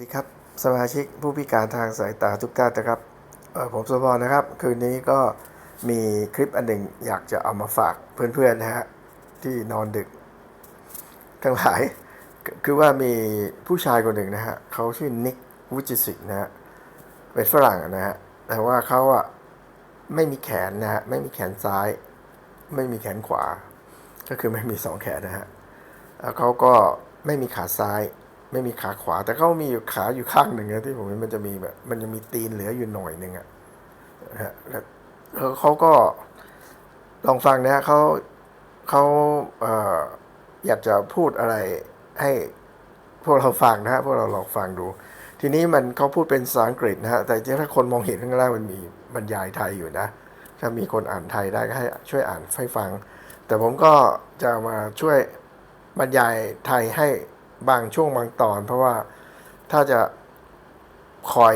สวัสดีครับสมาชิกผู้พิการทางสายตาทุกท่านนะครับผมสมบอนะครับ คืนนี้ก็มีคลิปอันหนึ่งอยากจะเอามาฝากเพื่อนๆนะฮะที่นอนดึก ทั้งหลาย คือคือว่ามีผู้ชายคนหนึ่งนะฮะเขาชื่อนิกวุจิสิกนะฮะเป็นฝรั่งนะฮะแต่ว่าเขาอะไม่มีแขนนะฮะไม่มีแขนซ้าย ไม่มีแขนขวา ก็คือไม่มีสองแขนนะฮะแล้วเขาก็ไม่มีขาซ้าย ไม่มีขาขวา แต่เขามีอยู่ขาอยู่ข้างหนึ่งนะที่ผมเห็นมันจะมีแบบ มันยังมีตีนเหลืออยู่หน่อยหนึ่งอะนะฮะแล้วเขาก็ลองฟังนะเขาเขาเอ่ออยากจะพูดอะไรให้พวกเราฟังนะฮะพวกเราลองฟังดู ทีนี้มันเขาพูดเป็นภาษาอังกฤษนะฮะแต่ถ้าคนมองเห็นข้างล่างมันมีบรรยายไทยอยู่นะ ถ้ามีคนอ่านไทยได้ก็ให้ช่วยอ่านให้ฟัง แต่ผมก็จะมาช่วยบรรยายไทยให้ บางช่วงบางตอน เพราะว่าถ้าจะคอย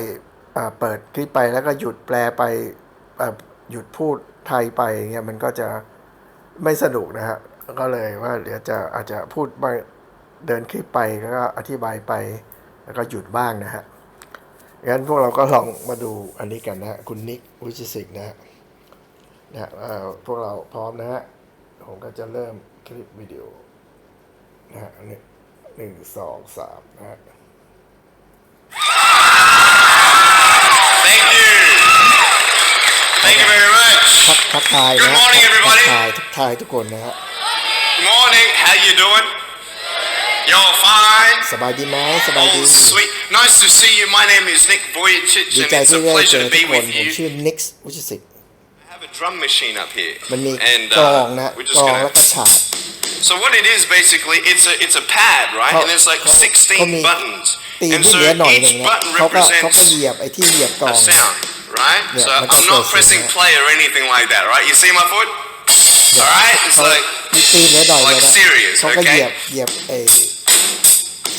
เอเปิดคลิปไปแล้วก็หยุดแปลไปหยุดพูดไทยไปเงี้ยมันก็จะไม่สนุกนะฮะก็เลยว่าเดี๋ยวจะอาจจะพูดไปเดินคลิปไปแล้วก็อธิบายไป แล้วก็หยุดบ้างนะฮะงั้นพวกเราก็ลองมาดูอันนี้กันนะฮะคุณนิกวิจิสิกนะฮะนะฮะเอ่อพวกเราพร้อมนะฮะผมก็จะเริ่มคลิปวิดีโอนะฮะ หนึ่งหนึ่งสองสามนะฮะ Thank you. Thank you very much. ทักทักทายนะฮะ Good morning, ทัก everybody. ทายทักทายทุกคนนะฮะ Good morning. How you doing? You're fine. สบายดีไหมสบายดี Oh, sweet. Nice to see you. My name is Nick Vujicic, ดี and ใจ it's ที่ a ได้เจ pleasure อ to ทุก be คน with ผม you. ชื่อนิกส์วิจิสิก I have a drum machine up here, มันมี and กลอง uh, นะ we're ก just ลอง gonna. แล้วก็ฉาก So what it is basically, it's a it's a pad, right? เขา And there's like เขาเขามี16 buttons, ตีน and ที่ so เหลือหน่อยหนึ่ each งนะ button เขาก็เขาก็ represents เหยียบไอ้ที่เหยียบกลอ a ง sound, right? Yeah, so like I'm that's not what I pressing said, play or anything like that, right? You see my foot? All right. It's เขา like มีตีนเหลือหน่อยเดียว like นะ serious, เขาก็เห okay? ยียบเหยียบไอ้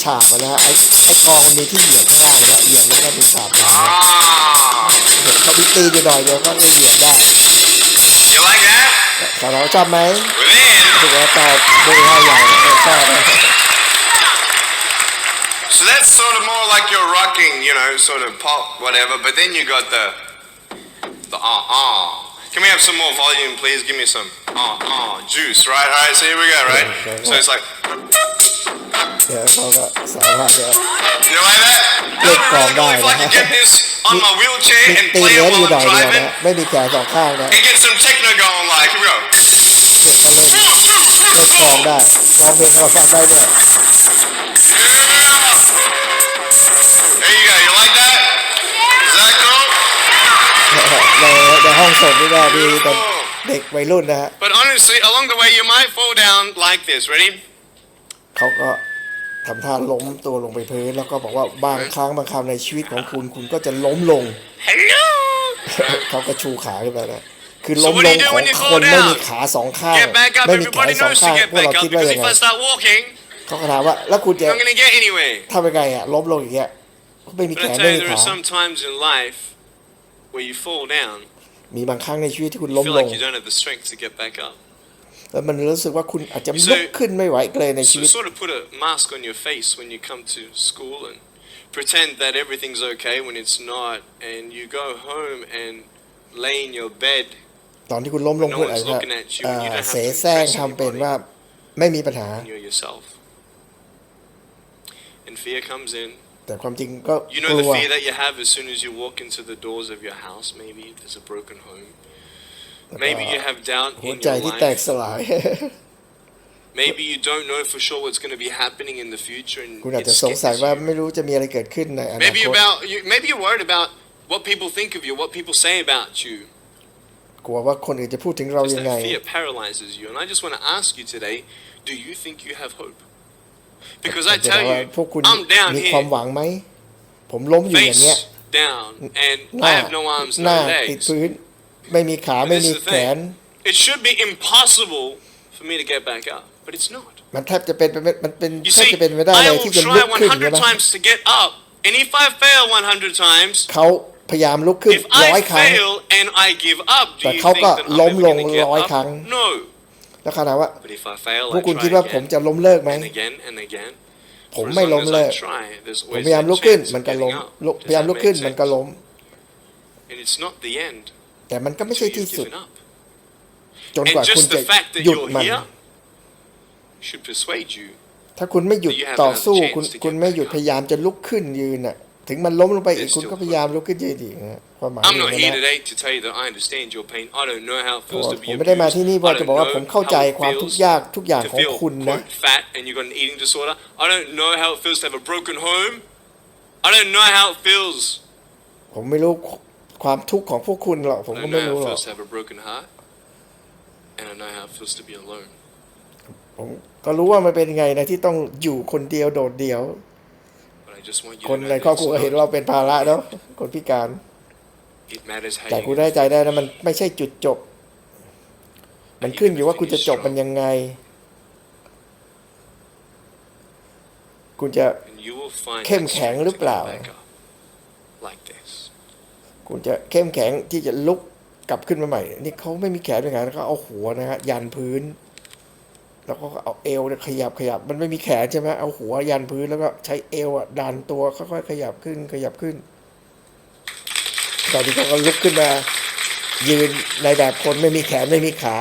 ฉากอะนะฮะไอ้ไอ้กลองมันมีที่เหยียบข้างล่างนะเหยียบแล้วก็เป็นฉากนะ Ah, เขามีตีนอยู่หน่อยเดียวก็เลยเหยียบได้ you like that? แต่เราชอบไหม Within. ถูกแล้วตอบดูให้ใหญ่เออชอบไหม So that's sort of more like you're rocking, you know, sort of pop, whatever. But then you got the the ah ah. Can we have some more volume, please? Give me some ah ah juice, right? All right. So here we go, right? Okay, okay. So it's like, เดี๋ยวเขาก็สามารถจะ you like that? I Look, don't really know if I calm can down. get this on my wheelchair มี and ตีน play เห it ลืออยู่ while หน่อ I'm ยเดียว driving นะไม่มีแขนสองข้างนะ and get some techno going. Like, here we go. เด็กก็เล่นเล่น กลองได้ร้องเพลงให้เราฟังได้ด้วย There you go. You like that? Is that cool? ในในห้องส่งนี่ก็มีแต่เด็กวัยรุ่นนะฮะ But honestly, along the way, you might fall down like this. Ready? เขาก็ทำท่าล้มตัวลงไปพื้น แล้วก็บอกว่าบางครั้งบางคราวในชีวิตของคุณคุณก็จะล้มลง Hello. เขาก็ชูขาขึ้นไปนะ คือล้ม So what ล do ง you do ของ when you ค fall นไม่มี down? ขาสองข้าง Get back up. ไม่มีแขน Everybody สอง knows ข้า to ง get พวก back เรา up คิดว่า because ยัง if ไง I start walking, เขาก็ถามว่าแล้วคุณจะ I'm gonna get anyway. ทำยังไงอะล้มลงอย่างเงี้ยไม่มีแข But I น tell ไม่ you, มี there ขา are some times in life where you fall down, มีบางครั้งในชีวิตที่คุณ you ล้ม feel ล like ง you don't have the strength to get back up. แล้วมันรู้สึกว่าคุณอาจจะ So- ลุกขึ้นไม่ไหวอีกเลยในชี So วิต sort of put a mask on your face when you come to school and pretend that everything's okay when it's not, and you go home and lay in your bed ตอนที่คุณล้มลง No คุณ one's อาจจะ looking at you and you เอ่อ don't have to เสแสร้ง impress ทำเป็น anybody. ว่าไม่มีปัญหา and you're yourself. And fear comes in. แต่ความจริงก็ You ก know ลั the ว fear that you have as soon as you walk into the doors of your house, maybe if there's a broken home. Maybe you have doubt หัว in ใจ your ที่แตก life. สลาย Maybe you don't know for sure what's going to be happening in the future, and คุณอาจ it จะสงสัย scares ว่า you. ไม่รู้จะมีอะไรเกิดขึ้นในอนา Maybe คต about you, maybe you're worried about what people think of you, what people say about you. กลัวว่าคนอื่นจะพูดถึงเรา Because ยังไง that fear paralyzes you. And I just want to ask you today, do you think you have hope? Because I จะถาม tell ว่า you, พวกคุณ I'm down มีความ here, หวังไหม ผมล้มอยู่อย่างเงี้ย face down, and หน้า I have no arms, หน้า no ติด legs. พื้นไม่มีขาไม่ This มี is the แขน thing. It should be impossible for me to get back up, but it's not. มันแทบจะเป็นไปไม่มันเป็น You แทบ see, จะเป็นไม่ได้ I เลย will ที่จะ try ลุกขึ้นใช่ไหม100 times to get up, and if I fail 100 times, เขา พยายามลุกขึ้น if ร้อย I ครั้ง fail and I give up, do แต่ you เขา think ก็ that I'm ล้ม ever ลง going to get ร้อย up? ครั้ง No. แล้วขนาดว่า But if I fail, พว I กคุณคิด try ว่าผม again จะล้มเลิกไหม and again and again. ผม For as ไม่ long ล้ม as เลิก I try, there's ผม always พยายาม that ลุกขึ้น chance มัน of ก็ล้ม getting up. ลุก Does พยายาม that ลุกขึ้น make มันก็ sense? ล้ม And it's not the end แต่มันก็ไม่ใช่ until ที่ you've สุด given up. จนกว่า And คุณ just จะ the fact that หยุด you're มัน here should persuade you ถ้าคุณไม่หยุด You have ต่อสู้ another chance คุณ to get คุณไม่หยุด back up. พยายามจะลุกขึ้นยืนน่ะ ถึงมันล้มลงไปอีก There's คุณก็ still พยายามลุกขึ้นยืนอีกนะความหมาย I'm อย่าง not นั้น here นะ today to tell you that I understand your pain. I don't know how it เพราะ feels ว่า to ผ be มไม่ได้มา abused. ที่นี่ I เพื่อจะ don't บอกว่า know ผมเข้าใจ how it ความทุก feels ยากทุกอย่าง to ของ feel คุณนะ quote, fat and you got an eating disorder. I don't know how it feels to have a broken home. I don't know how it feels. ผมไม่รู้ความทุกข์ของพวกคุณหรอกผม I ก็ don't ไม่ know รู้ how it หรอก feels to have a broken heart. And I know how it feels to be alone. ผมก็รู้ว่ามันเป็นไงนะที่ต้องอยู่คนเดียวโดดเดี่ยว But I just want you คน to ใน know ครอบครัว this. เห็นเราเป็นภาระเนาะคนพิการ It matters how แต่ you คุณได้ใจได้นะมันไม่ใช่จุดจบ มันขึ้นอยู่ว่าคุณจะจบมันยังไง คุณจะ and you will find เข้ม that แข็ง strength หรือ to เปล่า get back up. Like this. คุณจะเข้มแข็งที่จะลุกกลับขึ้นมาใหม่ นี่เขาไม่มีแขนด้วยกันเขาเอาหัวนะฮะยันพื้น แล้วก็เอาเอวเนี่ยขยับขยับ มันไม่มีแขนใช่ไหมเอาหัวยันพื้นแล้วก็ใช้เอวอะดันตัวค่อยๆขยับขึ้นขยับขึ้นตอนนี้เขาก็ลุกขึ้นมายืนในแบบคนไม่มีแขนไม่มีขา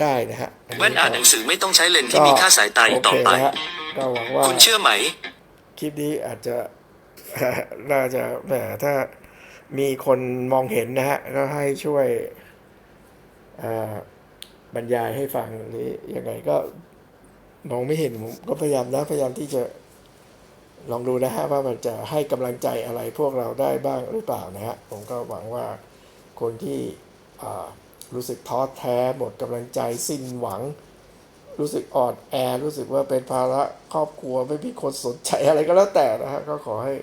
ได้นะฮะแว่นอ่านหนังสือไม่ต้องใช้เลนส์ที่มีค่าสายตาอีกต่อไปโเคนะฮะก็หวังว่าคุณเชื่อไหม คลิปนี้อาจจะน่าจะแหมถ้ามีคนมองเห็นนะฮะก็ให้ช่วยเอ่อ บรรยายให้ฟังหรือยังไงก็มองไม่เห็นผมก็พยายามนะพยายามที่จะลองดูนะฮะว่ามันจะให้กำลังใจอะไรพวกเราได้บ้างหรือเปล่านะฮะผมก็หวังว่าคนที่รู้สึกท้อแท้หมดกำลังใจสิ้นหวัง รู้สึกอ่อนแอ รู้สึกว่าเป็นภาระครอบครัวไม่มีคนสนใจอะไรก็แล้วแต่นะฮะก็ขอให้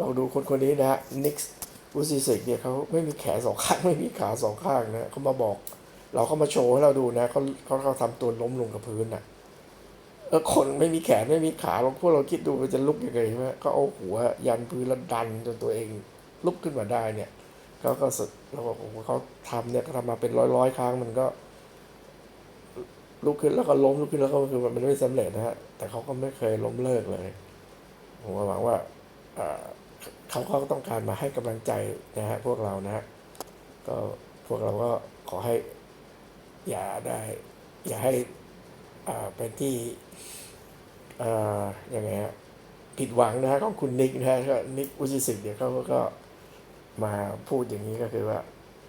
ลองดูคนคนนี้นะฮะนิกส์วูซิสิกเนี่ยเขาไม่มีแขนสองข้างไม่มีขาสองข้างนะเขามาบอก เราเขามาโชว์ให้เราดูนะเขาเขาเขาทำตัวล้มลงกับพื้นน่ะเออคนไม่มีแขนไม่มีขาลองพวกเราคิดดูมันจะลุกยังไงใช่ไหมก็เอาหัวยันพื้นแล้วดันจนตัวเองลุกขึ้นมาได้เนี่ยเขาก็สุดเราบอกโอ้โหเขาทำเนี่ยเขาทำมาเป็นร้อยร้อยครั้งมันก็ ลุกขึ้นแล้วก็ล้มลุกขึ้นแล้วก็คือมันไม่สำเร็จนะฮะแต่เขาก็ไม่เคยล้มเลิกเลยผมหวังว่าเอ่อเขาก็ต้องการมาให้กำลังใจนะฮะพวกเรานะฮะก็พวกเราก็ขอให้ อย่าได้ อย่าให้เป็นที่เอ่อยังไงฮะผิดหวังนะของคุณนิกนะฮะก็นิกอุจิสิกเดี๋ยวเขาก็มาพูดอย่างนี้ก็คือว่า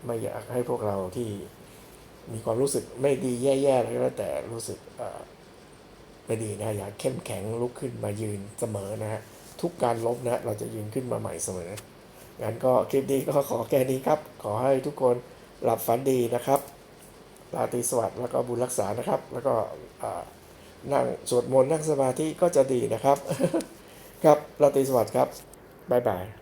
ไม่อยากให้พวกเราที่มีความรู้สึกไม่ดีแย่ๆอะไรก็แล้วแต่รู้สึกไม่ดีนะอยากเข้มแข็งลุกขึ้นมายืนเสมอนะฮะทุกการล้มนะเราจะยืนขึ้นมาใหม่เสมองั้นก็คลิปนี้ก็ขอแค่นี้ครับ ขอให้ทุกคนหลับฝันดีนะครับ ราตรีสวัสดิ์แล้วก็บุญรักษานะครับ แล้วก็นั่งสวดมนต์นั่งสมาธิก็จะดีนะครับ ครับราตรีสวัสดิ์ครับบ๊ายบาย